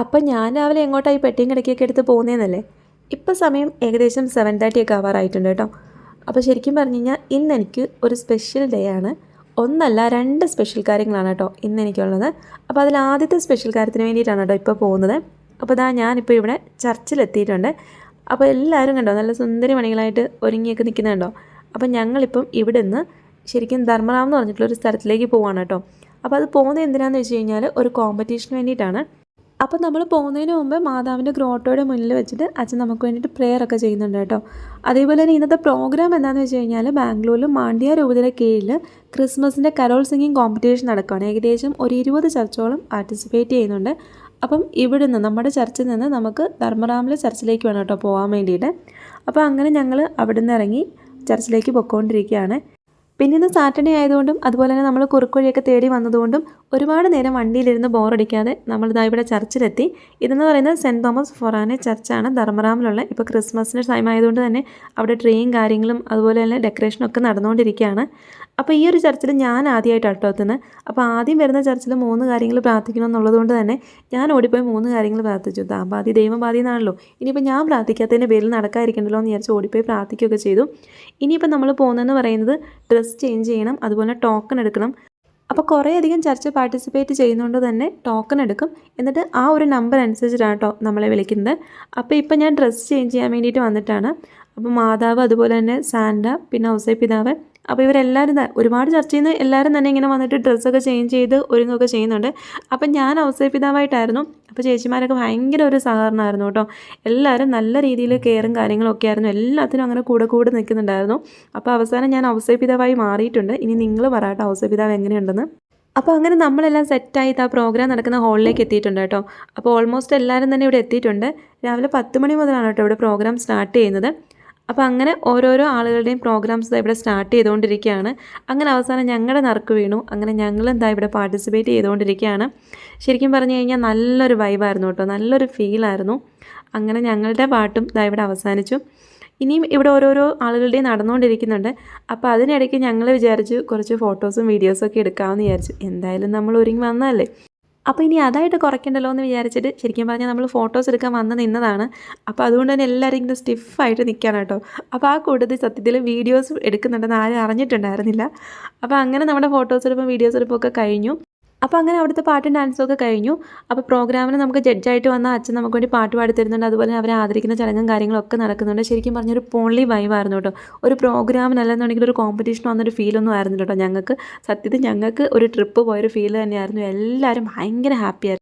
അപ്പം ഞാൻ രാവിലെ എങ്ങോട്ടായി പെട്ടിയും കിടക്കിയൊക്കെ എടുത്ത് പോകുന്നതെന്നല്ലേ ഇപ്പം സമയം ഏകദേശം സെവൻ തേർട്ടി ഒക്കെ ആവാറായിട്ടുണ്ട് കേട്ടോ. അപ്പോൾ ശരിക്കും പറഞ്ഞു കഴിഞ്ഞാൽ ഇന്ന് എനിക്ക് ഒരു സ്പെഷ്യൽ ഡേ ആണ്. ഒന്നല്ല രണ്ട് സ്പെഷ്യൽ കാര്യങ്ങളാണ് കേട്ടോ ഇന്ന് എനിക്കുള്ളത്. അപ്പോൾ അതിൽ ആദ്യത്തെ സ്പെഷ്യൽ കാര്യത്തിന് വേണ്ടിയിട്ടാണ് കേട്ടോ ഇപ്പോൾ പോകുന്നത്. അപ്പോൾ ഇതാ ഞാനിപ്പോൾ ഇവിടെ ചർച്ചിലെത്തിയിട്ടുണ്ട്. അപ്പോൾ എല്ലാവരും കണ്ടോ നല്ല സുന്ദരി മണികളായിട്ട് ഒരുങ്ങിയൊക്കെ നിൽക്കുന്നുണ്ടോ അപ്പോൾ ഞങ്ങളിപ്പം ഇവിടെ നിന്ന് ശരിക്കും ധർമ്മറാം എന്ന് പറഞ്ഞിട്ടുള്ള ഒരു സ്ഥലത്തിലേക്ക് പോവാണ് കേട്ടോ. അപ്പോൾ അത് പോകുന്നത് എന്തിനാണെന്ന് വെച്ച് കഴിഞ്ഞാൽ ഒരു കോമ്പറ്റീഷന് വേണ്ടിയിട്ടാണ്. അപ്പോൾ നമ്മൾ പോകുന്നതിന് മുമ്പ് മാതാവിന്റെ ഗ്രോട്ടോയുടെ മുന്നിൽ വെച്ചിട്ട് അച്ഛൻ നമുക്ക് വേണ്ടിയിട്ട് പ്രെയർ ഒക്കെ ചെയ്യുന്നുണ്ട് കേട്ടോ. അതേപോലെ തന്നെ ഇന്നത്തെ പ്രോഗ്രാം എന്താണെന്ന് വെച്ച് കഴിഞ്ഞാൽ ബാംഗ്ലൂരിൽ മാണ്ഡ്യ രൂപതയുടെ കീഴിൽ ക്രിസ്മസിന്റെ കരോൾ സിംഗിങ് കോമ്പറ്റീഷൻ നടക്കുകയാണ്. ഏകദേശം ഒരു ഇരുപത് ചർച്ചോളം പാർട്ടിസിപ്പേറ്റ് ചെയ്യുന്നുണ്ട്. അപ്പം ഇവിടുന്ന് നമ്മുടെ ചർച്ചിൽ നിന്ന് നമുക്ക് ധർമ്മറാമിലെ ചർച്ചിലേക്ക് വേണം കേട്ടോ പോകാൻ വേണ്ടിയിട്ട്. അപ്പോൾ അങ്ങനെ ഞങ്ങൾ അവിടുന്ന് ഇറങ്ങി ചർച്ചിലേക്ക് പൊയ്ക്കൊണ്ടിരിക്കുകയാണ്. പിന്നെ ഇന്ന് സാറ്റർഡേ ആയതുകൊണ്ടും അതുപോലെ തന്നെ നമ്മൾ കുറുക്കുവഴിയൊക്കെ തേടി വന്നതുകൊണ്ടും ഒരുപാട് നേരം വണ്ടിയിലിരുന്ന് ബോറടിക്കാതെ നമ്മൾ ഇതാ ഇവിടെ ചർച്ചിലെത്തി. ഇതെന്ന് പറയുന്നത് സെന്റ് തോമസ് ഫൊറാനെ ചർച്ചാണ്. ധർമ്മറാമിലുള്ള ഇപ്പോൾ ക്രിസ്മസിന്റെ ടൈം ആയതുകൊണ്ട് തന്നെ അവിടെ ട്രീയും കാര്യങ്ങളും അതുപോലെ തന്നെ ഡെക്കറേഷനും ഒക്കെ നടന്നുകൊണ്ടിരിക്കുകയാണ്. അപ്പോൾ ഈ ഒരു ചർച്ചിൽ ഞാൻ ആദ്യമായിട്ടാണ് കേട്ടോ എത്തുന്നത്. അപ്പോൾ ആദ്യം വരുന്ന ചർച്ചിൽ മൂന്ന് കാര്യങ്ങൾ പ്രാർത്ഥിക്കണം എന്നുള്ളതുകൊണ്ട് തന്നെ ഞാൻ ഓടിപ്പോയി മൂന്ന് കാര്യങ്ങൾ പ്രാർത്ഥിച്ചു. ദാമ്പാതി ദൈവം എന്നാണല്ലോ. ഇനിയിപ്പോൾ ഞാൻ പ്രാർത്ഥിക്കാത്തതിന്റെ പേരിൽ നടക്കാതിരിക്കണ്ടല്ലോ എന്ന് വിചാരിച്ച് ഓടിപ്പോയി പ്രാർത്ഥിക്കുകയൊക്കെ ചെയ്തു. ഇനിയിപ്പോൾ നമ്മൾ പോകുന്നതെന്ന് പറയുന്നത് ഡ്രസ്സ് ചേഞ്ച് ചെയ്യണം അതുപോലെ ടോക്കൺ എടുക്കണം. അപ്പോൾ കുറേയധികം ചർച്ച പാർട്ടിസിപ്പേറ്റ് ചെയ്യുന്നതുകൊണ്ട് തന്നെ ടോക്കൺ എടുക്കും. എന്നിട്ട് ആ ഒരു നമ്പർ അനുസരിച്ചിട്ടാണ് കേട്ടോ നമ്മളെ വിളിക്കുന്നത്. അപ്പോൾ ഇപ്പോൾ ഞാൻ ഡ്രസ്സ് ചേഞ്ച് ചെയ്യാൻ വേണ്ടിയിട്ട് വന്നിട്ടാണ്. അപ്പോൾ മാതാവ് അതുപോലെ തന്നെ സാൻഡ പിന്നെ ഔസൈ പിതാവ്. അപ്പോൾ ഇവരെല്ലാവരും ഒരുപാട് ചർച്ച ചെയ്യുന്ന എല്ലാവരും തന്നെ ഇങ്ങനെ വന്നിട്ട് ഡ്രസ്സൊക്കെ ചേഞ്ച് ചെയ്ത് ഒരുങ്ങുകയൊക്കെ ചെയ്യുന്നുണ്ട്. അപ്പം ഞാൻ ഔസൈ പിതാവായിട്ടായിരുന്നു. അപ്പോൾ ചേച്ചിമാരൊക്കെ ഭയങ്കര ഒരു സഹകരണമായിരുന്നു കേട്ടോ. എല്ലാവരും നല്ല രീതിയിൽ കെയറും കാര്യങ്ങളും ഒക്കെ ആയിരുന്നു എല്ലാത്തിനും അങ്ങനെ കൂടെ കൂടെ നിൽക്കുന്നുണ്ടായിരുന്നു. അപ്പോൾ അവസാനം ഞാൻ അവസരപിതാവായി പിതാവായി മാറിയിട്ടുണ്ട്. ഇനി നിങ്ങൾ പറയട്ടെ അവസരപിതാവ് പിതാവ് എങ്ങനെയുണ്ടെന്ന്. അപ്പോൾ അങ്ങനെ നമ്മളെല്ലാം സെറ്റായി ആ പ്രോഗ്രാം നടക്കുന്ന ഹാളിലേക്ക് എത്തിയിട്ടുണ്ട് കേട്ടോ. അപ്പോൾ ഓൾമോസ്റ്റ് എല്ലാവരും തന്നെ ഇവിടെ എത്തിയിട്ടുണ്ട്. രാവിലെ പത്ത് മണി മുതലാണ് കേട്ടോ ഇവിടെ പ്രോഗ്രാം സ്റ്റാർട്ട് ചെയ്യുന്നത്. അപ്പോൾ അങ്ങനെ ഓരോരോ ആളുകളുടെയും പ്രോഗ്രാംസ് ഇവിടെ സ്റ്റാർട്ട് ചെയ്തുകൊണ്ടിരിക്കുകയാണ്. അങ്ങനെ അവസാനം ഞങ്ങളുടെ നറുക്ക് വീണു. അങ്ങനെ ഞങ്ങൾ എന്താ ഇവിടെ പാർട്ടിസിപ്പേറ്റ് ചെയ്തുകൊണ്ടിരിക്കുകയാണ്. ശരിക്കും പറഞ്ഞു കഴിഞ്ഞാൽ നല്ലൊരു വൈബായിരുന്നു കേട്ടോ. നല്ലൊരു ഫീലായിരുന്നു അങ്ങനെ ഞങ്ങളുടെ പാട്ടും ഇതാ ഇവിടെ അവസാനിച്ചു. ഇനിയും ഇവിടെ ഓരോരോ ആളുകളുടെയും നടന്നുകൊണ്ടിരിക്കുന്നുണ്ട്. അപ്പോൾ അതിനിടയ്ക്ക് ഞങ്ങൾ വിചാരിച്ചു കുറച്ച് ഫോട്ടോസും വീഡിയോസും ഒക്കെ എടുക്കാമെന്ന് വിചാരിച്ചു. എന്തായാലും നമ്മൾ ഒരുങ്ങി വന്നതല്ലേ? അപ്പോൾ ഇനി അതായിട്ട് കുറയ്ക്കണ്ടല്ലോ എന്ന് വിചാരിച്ചിട്ട് ശരിക്കും പറഞ്ഞാൽ നമ്മൾ ഫോട്ടോസ് എടുക്കാൻ വന്ന് നിന്നതാണ്. അപ്പോൾ അതുകൊണ്ട് തന്നെ എല്ലാവരും ഇങ്ങനെ സ്റ്റിഫായിട്ട് നിൽക്കുകയാണ് കേട്ടോ. അപ്പോൾ ആ കൂട്ടത്തിൽ സത്യത്തിൽ വീഡിയോസ് എടുക്കുന്നുണ്ടെന്ന് ആരും അറിഞ്ഞിട്ടുണ്ടായിരുന്നില്ല. അപ്പോൾ അങ്ങനെ നമ്മുടെ ഫോട്ടോസ് എടുപ്പും വീഡിയോസ് എടുപ്പും ഒക്കെ കഴിഞ്ഞു. അപ്പോൾ അങ്ങനെ അവിടുത്തെ പാട്ടും ഡാൻസും ഒക്കെ കഴിഞ്ഞു. അപ്പോൾ പ്രോഗ്രാമിന് നമുക്ക് ജഡ്ജായിട്ട് വന്ന അച്ഛൻ നമുക്ക് വേണ്ടി പാട്ട് പാടി തരുന്നുണ്ട് അതുപോലെ അവരെ ആദരിക്കുന്ന ചടങ്ങും കാര്യങ്ങളൊക്കെ നടക്കുന്നുണ്ട്. ശരിക്കും പറഞ്ഞൊരു പോൺലി വൈവായിരുന്നു കേട്ടോ. ഒരു പ്രോഗ്രാമിനല്ലെന്നുണ്ടെങ്കിൽ ഒരു കോമ്പറ്റീഷൻ വന്നൊരു ഫീലൊന്നും ആയിരുന്നു കേട്ടോ ഞങ്ങൾക്ക്. സത്യത്തിൽ ഞങ്ങൾക്ക് ഒരു ട്രിപ്പ് പോയൊരു ഫീൽ തന്നെയായിരുന്നു. എല്ലാവരും ഭയങ്കര ഹാപ്പിയായിരുന്നു